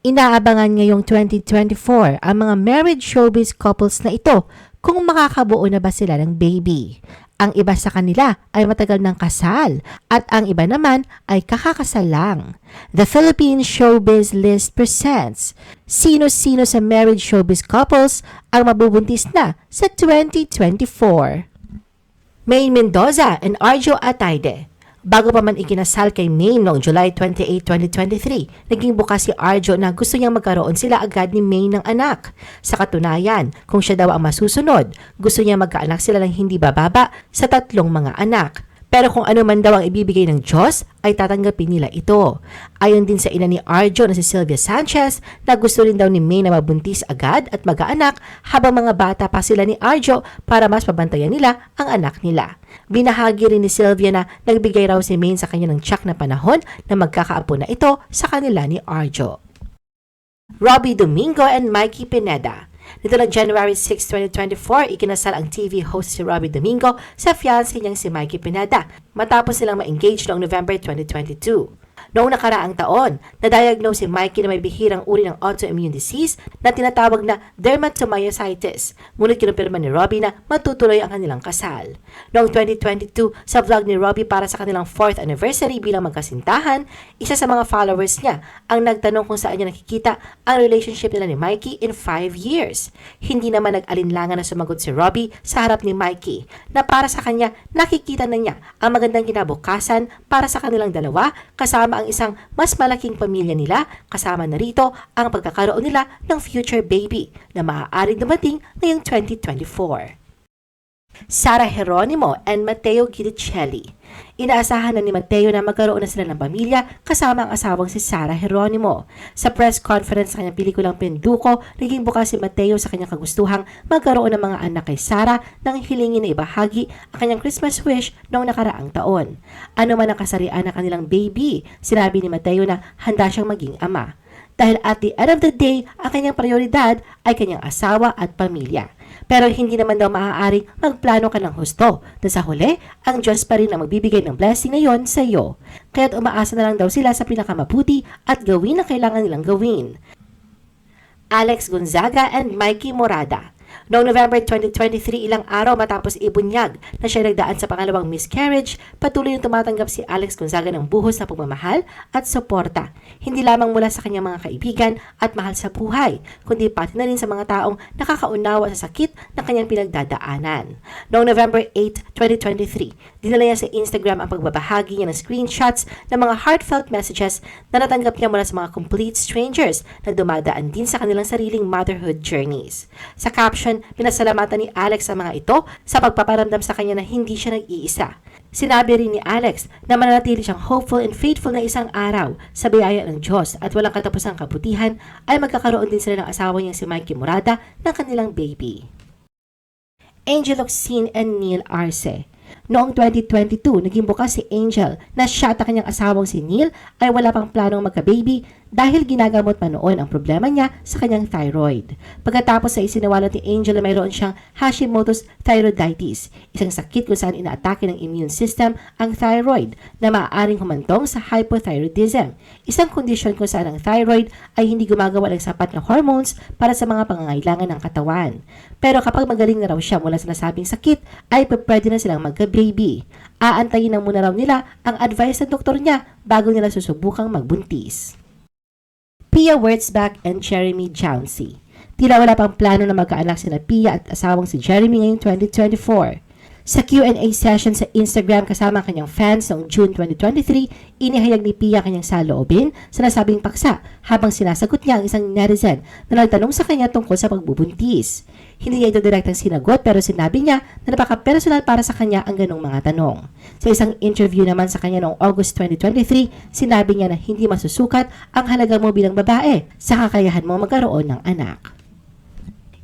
Inaabangan ngayong 2024 ang mga married showbiz couples na ito kung makakabuo na ba sila ng baby. Ang iba sa kanila ay matagal ng kasal at ang iba naman ay kakakasal lang. The Philippine Showbiz List presents Sino-sino sa married showbiz couples ang mabubuntis na sa 2024. Maine Mendoza and Arjo Atayde. Bago pa man ikinasal kay Maine noong July 28, 2023, naging bukas si Arjo na gusto niyang magkaroon sila agad ni Maine ng anak. Sa katunayan, kung siya daw ang masusunod, gusto niya magkaanak sila ng hindi bababa sa tatlong mga anak. Pero kung ano man daw ang ibibigay ng Diyos, ay tatanggapin nila ito. Ayon din sa ina ni Arjo na si Sylvia Sanchez na gusto rin daw ni May na mabuntis agad at mag-aanak habang mga bata pa sila ni Arjo para mas pabantayan nila ang anak nila. Binahagi rin ni Sylvia na nagbigay raw si May sa kanya ng tsak na panahon na magkakaapo na ito sa kanila ni Arjo. Robbie Domingo and Mikey Pineda Nito lang January 6, 2024, ikinasal ang TV host si Robbie Domingo sa fiancé niyang si Mikey Pineda matapos silang ma-engage noong November 2022. Noong nakaraang taon, na-diagnose si Mikey na may bihirang uri ng autoimmune disease na tinatawag na dermatomyositis. Ngunit kinumpirma ni Robbie na matutuloy ang kanilang kasal. Noong 2022, sa vlog ni Robbie para sa kanilang 4th anniversary bilang magkasintahan, isa sa mga followers niya ang nagtanong kung saan niya nakikita ang relationship nila ni Mikey in 5 years. Hindi naman nag-alinlangan na sumagot si Robbie sa harap ni Mikey na para sa kanya nakikita na niya ang magandang kinabukasan para sa kanilang dalawa kasama ang isang mas malaking pamilya nila kasama na rito ang pagkakaroon nila ng future baby na maaaring dumating ngayong 2024. Sara Geronimo and Matteo Guidicelli. Inaasahan na ni Matteo na magkaroon na sila ng pamilya kasama ang asawang si Sara Geronimo. Sa press conference sa kanyang pelikulang Penduko, naging bukas si Matteo sa kanyang kagustuhang magkaroon ng mga anak kay Sara nang hilingin na ibahagi ang kanyang Christmas wish noong nakaraang taon. Ano man ang kasarian ng kanilang baby, sinabi ni Matteo na handa siyang maging ama. Dahil at the end of the day, ang kanyang prioridad ay kanyang asawa at pamilya. Pero hindi naman daw maaaring magplano ka ng husto na sa huli, ang Diyos pa rin ang magbibigay ng blessing ngayon sa iyo. Kaya't umaasa na lang daw sila sa pinakamabuti at gawin ang kailangan nilang gawin. Alex Gonzaga and Mikey Morada Noong November 2023, ilang araw matapos ibunyag na siya nagdaan sa pangalawang miscarriage, patuloy yung tumatanggap si Alex Gonzaga ng buhos na pagmamahal at suporta. Hindi lamang mula sa kanyang mga kaibigan at mahal sa buhay, kundi pati na rin sa mga taong nakakaunawa sa sakit na kanyang pinagdadaanan. Noong November 8, 2023, dinala niya sa Instagram ang pagbabahagi niya ng screenshots ng mga heartfelt messages na natanggap niya mula sa mga complete strangers na dumadaan din sa kanilang sariling motherhood journeys. Sa caption, pinasalamatan ni Alex sa mga ito sa pagpaparamdam sa kanya na hindi siya nag-iisa. Sinabi rin ni Alex na mananatili siyang hopeful and faithful na isang araw sa biyaya ng Diyos at walang katapusang kabutihan ay magkakaroon din sila ng asawa niyang si Mikey Murada ng kanilang baby. Angel Oxine and Neil Arce Noong 2022, naging bukas si Angel na siya at kanyang asawang si Neil ay wala pang planong magka-baby dahil ginagamot pa noon ang problema niya sa kanyang thyroid. Pagkatapos ay isinawalat ni Angel na mayroon siyang Hashimoto's thyroiditis, isang sakit kung saan inaatake ng immune system ang thyroid na maaaring humantong sa hypothyroidism, isang kondisyon kung saan ang thyroid ay hindi gumagawa ng sapat na hormones para sa mga pangangailangan ng katawan. Pero kapag magaling na raw siya mula sa nasabing sakit, ay pwede na silang magka-baby. Aantayin na muna raw nila ang advice ng doktor niya bago nila susubukang magbuntis. Pia Wurtzbach and Jeremy Jouncey. Tila wala pang plano na magkaanak sina Pia at asawang si Jeremy ngayong 2024. Sa Q&A session sa Instagram kasama ang kanyang fans noong June 2023, inihayag ni Pia kanyang saloobin sa nasabing paksa habang sinasagot niya ang isang netizen na nagtanong sa kanya tungkol sa pagbubuntis. Hindi niya ito direktang sinagot pero sinabi niya na napaka-personal para sa kanya ang ganong mga tanong. Sa isang interview naman sa kanya noong August 2023, sinabi niya na hindi masusukat ang halaga mo bilang babae sa kakayahan mo magkaroon ng anak.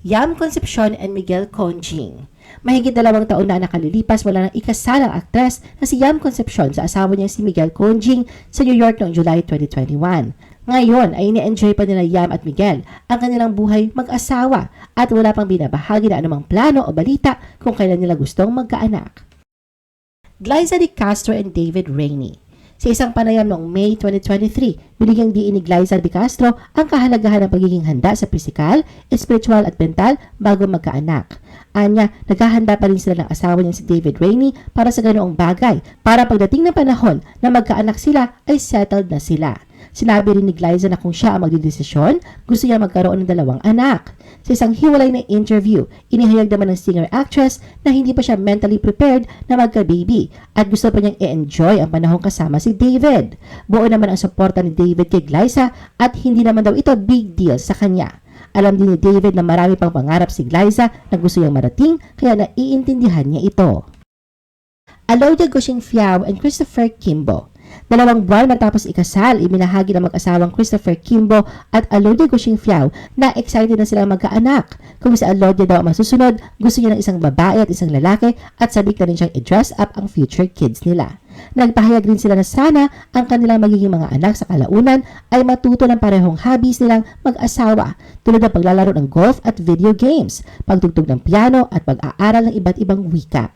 Yam Concepcion and Miguel Conjing Mahigit dalawang taon na nakalilipas wala nang ikasalang aktres na si Yam Concepcion sa asawa niya si Miguel Conjing sa New York noong July 2021. Ngayon ay ini-enjoy pa nila Yam at Miguel ang kanilang buhay mag-asawa at wala pang binabahagi na anumang plano o balita kung kailan nila gustong magkaanak. Glyza de Castro and David Rainey Sa isang panayam noong May 2023, binigyang diin ni Glyza De Castro ang kahalagahan ng pagiging handa sa pisikal, spiritual at mental bago magkaanak. Anya, naghahanda pa rin sila ng asawa niya si David Rainey para sa ganoong bagay para pagdating ng panahon na magkaanak sila ay settled na sila. Sinabi rin ni Glyza na kung siya ang magdidesisyon, gusto niya magkaroon ng dalawang anak. Sa isang hiwalay na interview, inihayag naman ng singer-actress na hindi pa siya mentally prepared na magka-baby at gusto pa niyang i-enjoy ang panahon kasama si David. Buo naman ang suporta ni David kay Glyza at hindi naman daw ito big deal sa kanya. Alam din ni David na marami pang pangarap si Glyza na gusto niyang marating kaya naiintindihan niya ito. Alodia Gushing Fiao and Christopher Kimbo Dalawang buwan matapos ikasal, ibinahagi ng mag-asawang Christopher Kimbo at Alodia Gushing Fiao na excited na silang magkaanak. Kung si Alodia daw masusunod, gusto niya ng isang babae at isang lalaki at sabik na rin siyang i-dress up ang future kids nila. Nagpahayag rin sila na sana ang kanilang magiging mga anak sa kalaunan ay matuto ng parehong hobbies nilang mag-asawa tulad ng paglalaro ng golf at video games, pagtugtog ng piano at pag-aaral ng iba't ibang wika.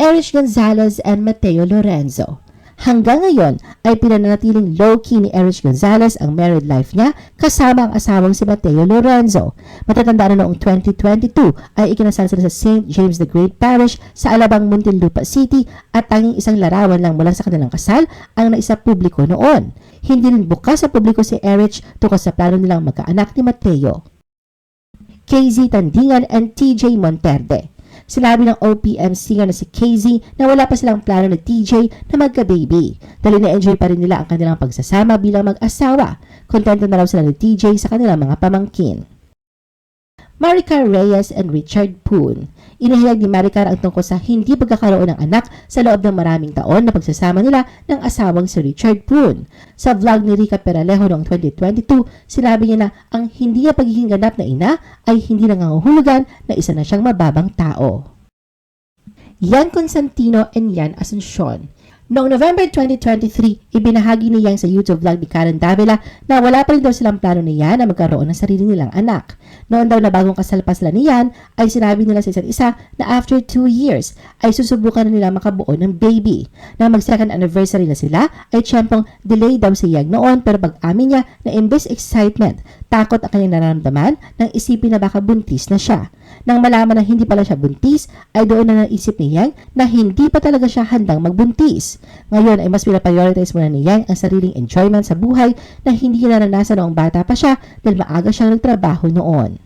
Erich Gonzalez and Mateo Lorenzo Hanggang ngayon ay pinanatiling low-key ni Erich Gonzalez ang married life niya kasama ang asawang si Mateo Lorenzo. Matatanda na noong 2022 ay ikinasal sila sa St. James the Great Parish sa Alabang Muntinlupa City at tanging isang larawan lang mula sa kanilang kasal ang naisa publiko noon. Hindi rin bukas sa publiko si Erich tungkol sa plano nilang magkaanak ni Mateo. KZ Tandingan and TJ Monterde Sinabi ng OPM singer na si KZ na wala pa silang plano ni TJ na magka-baby. Dahil na-enjoy pa rin nila ang kanilang pagsasama bilang mag-asawa. Kontento na raw sila ni TJ sa kanilang mga pamangkin. Maricar Reyes and Richard Poon. Inihayag ni Maricar ang tungkol sa hindi pagkakaroon ng anak sa loob ng maraming taon na pagsasama nila ng asawang si Richard Poon. Sa vlog ni Rica Peralejo noong 2022, sinabi niya na ang hindi niya pagiging ganap na ina ay hindi nangangahulugan na isa na siyang mababang tao. Yan Constantino and Yan Asuncion. Noong November 2023, ibinahagi ni Yang sa YouTube vlog ni Karen Davila na wala pa rin daw silang plano ni Yan na magkaroon ng sarili nilang anak. Noon daw na bagong kasal pa sila ni Yan, ay sinabi nila sa isa't isa na after 2 years ay susubukan na nila makabuo ng baby. Na mag second anniversary na sila ay tiyempong delay daw si Yang noon pero pag-amin niya na imbes excitement, takot ang kanyang nararamdaman nang isipin na baka buntis na siya. Nang malaman na hindi pala siya buntis, ay doon na naisip ni Yang na hindi pa talaga siya handang magbuntis. Ngayon ay mas pinaprioritize muna ni Yang ang sariling enjoyment sa buhay na hindi naranasan noong bata pa siya dahil maaga siyang nagtrabaho noon.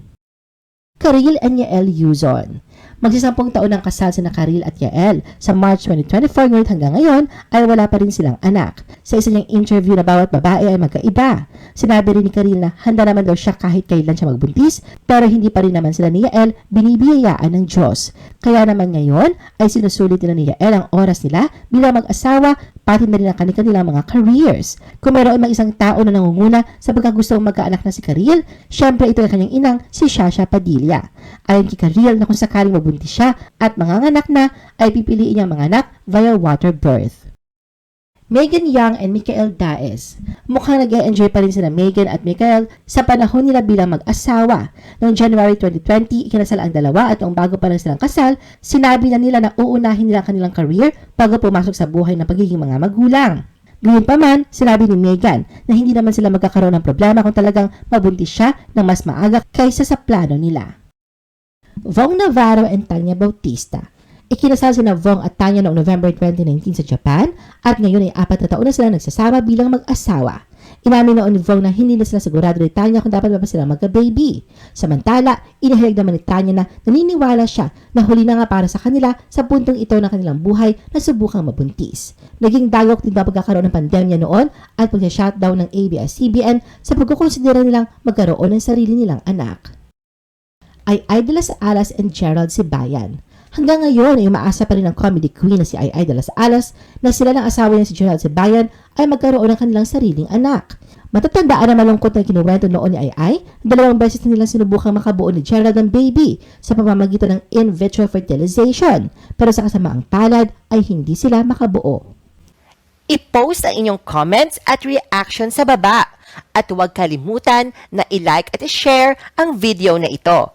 Karil and Yael Yuzon Magsasampung taon ng kasal si Karil at Yael. Sa March 2024 ngunit hanggang ngayon ay wala pa rin silang anak. Sa isa niyang interview na bawat babae ay magkaiba. Sinabi rin ni Karil na handa naman daw siya kahit kailan siya magbuntis pero hindi pa rin naman sila ni Yael binibiyayaan ng Diyos. Kaya naman ngayon ay sinusulit nila ni Yael ang oras nila bilang mag-asawa pati na rin ang kanilang mga careers. Kung mayroon mang isang tao na nangunguna sa pagkagustong magkaanak na si Karil, syempre ito ang kanyang inang si Shasha Padilla. Ayon kay Karil na kung sakaling mabuntis siya at manganganak na, ay pipiliin niyang manganak via water birth. Megan Young and Michael Daes. Mukhang nag enjoy pa rin sina Megan at Michael sa panahon nila bilang mag-asawa. Noong January 2020, ikinasal ang dalawa at noong bago pa lang silang kasal, sinabi na nila na uunahin nila ang kanilang career bago pumasok sa buhay ng pagiging mga magulang. Gayun pa man, sinabi ni Megan na hindi naman sila magkakaroon ng problema kung talagang mabuntis siya ng mas maaga kaysa sa plano nila. Vong Navarro and Tanya Bautista Ikinasal sina Vong at Tanya noong November 2019 sa Japan at ngayon ay apat na taon na sila nagsasama bilang mag-asawa. Inamin noon ni Vong na hindi na sila sigurado ni Tanya kung dapat ba sila magka-baby. Samantala, inahayag naman ni Tanya na naniniwala siya na huli na nga para sa kanila sa puntong ito ng kanilang buhay na subukang mabuntis. Naging dagok din ba pagkakaroon ng pandemya noon at pag-shutdown ng ABS-CBN sa pagkukonsidera nilang magkaroon ng sarili nilang anak. Ay Idolas Alas and Gerald Sibayan. Hanggang ngayon ay umaasa pa rin ang comedy queen na si Ay las Alas na sila ng asawa niya si Gerald Sebayan ay magkaroon ng kanilang sariling anak. Matatandaan na malungkot na kinuwento noon ni Ay Ay, dalawang beses na nilang sinubukang makabuo ni Gerald ng baby sa pamamagitan ng in vitro fertilization. Pero sa kasamaang palad ay hindi sila makabuo. I-post ang inyong comments at reaction sa baba. At huwag kalimutan na i-like at i-share ang video na ito.